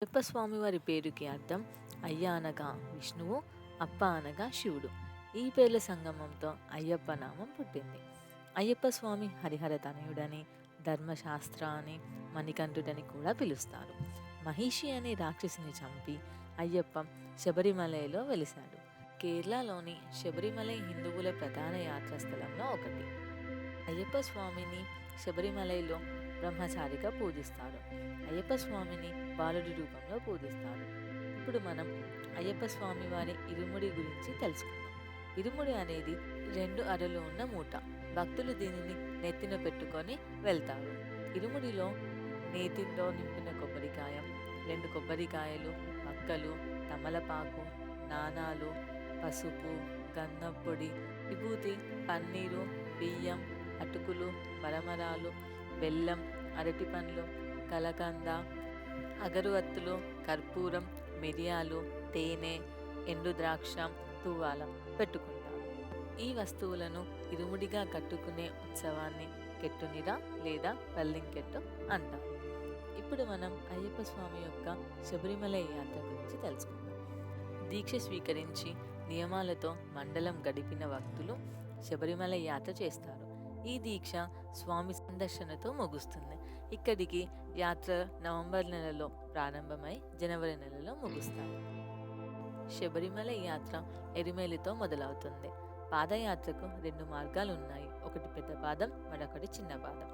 అయ్యప్ప స్వామివారి పేరుకి అర్థం అయ్య అనగా విష్ణువు అప్ప అనగా శివుడు. ఈ పేర్ల సంగమంతో అయ్యప్ప నామం పుట్టింది. అయ్యప్ప స్వామి హరిహర తనయుడని ధర్మశాస్త్ర అని మణికంఠుడని కూడా పిలుస్తారు. మహిషి అనే రాక్షసిని చంపి అయ్యప్ప శబరిమలలో వెలిశాడు. కేరళలోని శబరిమలై హిందువుల ప్రధాన యాత్రాస్థలంలో ఒకటి. అయ్యప్ప స్వామిని శబరిమలలో బ్రహ్మచారిగా పూజిస్తారు అయ్యప్ప స్వామిని బాలుడి రూపంలో పూజిస్తారు ఇప్పుడు మనం అయ్యప్ప స్వామి వారి ఇరుముడి గురించి తెలుసుకుందాం. ఇరుముడి అనేది రెండు అరలు ఉన్న మూట. భక్తులు దీనిని నెత్తిన పెట్టుకొని వెళ్తారు. ఇరుముడిలో నేతిలో నింపిన కొబ్బరికాయ రెండు కొబ్బరికాయలు పక్కలు తమలపాకు నాణాలు పసుపు గంధం పొడి విభూతి పన్నీరు బియ్యం అటుకులు మరమరాలు బెల్లం అరటి పండ్లు కలకంద అగరువత్తులు కర్పూరం మిరియాలు తేనె ఎండు ద్రాక్ష తువ్వాల పెట్టుకుంటాం. ఈ వస్తువులను ఇరుముడిగా కట్టుకునే ఉత్సవాన్ని కెట్టునిరా లేదా పల్లింకెట్టు అంటాం. ఇప్పుడు మనం అయ్యప్ప స్వామి యొక్క శబరిమల యాత్ర గురించి తెలుసుకుందాం. దీక్ష స్వీకరించి నియమాలతో మండలం గడిపిన భక్తులు శబరిమల యాత్ర చేస్తారు. ఈ దీక్ష స్వామి సందర్శనతో ముగుస్తుంది. ఇక్కడికి యాత్ర నవంబర్ నెలలో ప్రారంభమై జనవరి నెలలో ముగుస్తారు. శబరిమల యాత్ర ఎరిమేలితో మొదలవుతుంది. పాదయాత్రకు రెండు మార్గాలు ఉన్నాయి ఒకటి పెద్ద పాదం మరొకటి చిన్న పాదం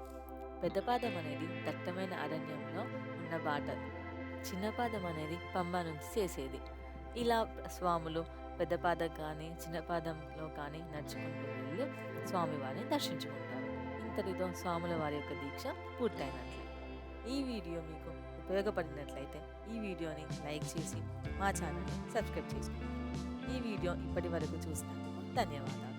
పెద్ద పాదం అనేది దట్టమైన అరణ్యంలో ఉన్న బాట. చిన్న పాదం అనేది పంబ నుంచి చేసేది. ఇలా స్వాములు పెద్ద పాదం కానీ చిన్న పాదంలో కానీ నడుచుకుంటూ వెళ్ళి స్వామివారిని దర్శించుకుంటారు. ఇంతటితో స్వాముల వారి యొక్క దీక్ష పూర్తయినట్లే. ఈ వీడియో మీకు ఉపయోగపడినట్లయితే ఈ వీడియోని లైక్ చేసి మా ఛానల్ని సబ్స్క్రైబ్ చేసుకోండి. ఈ వీడియో ఇప్పటి వరకు చూసినందుకు ధన్యవాదాలు.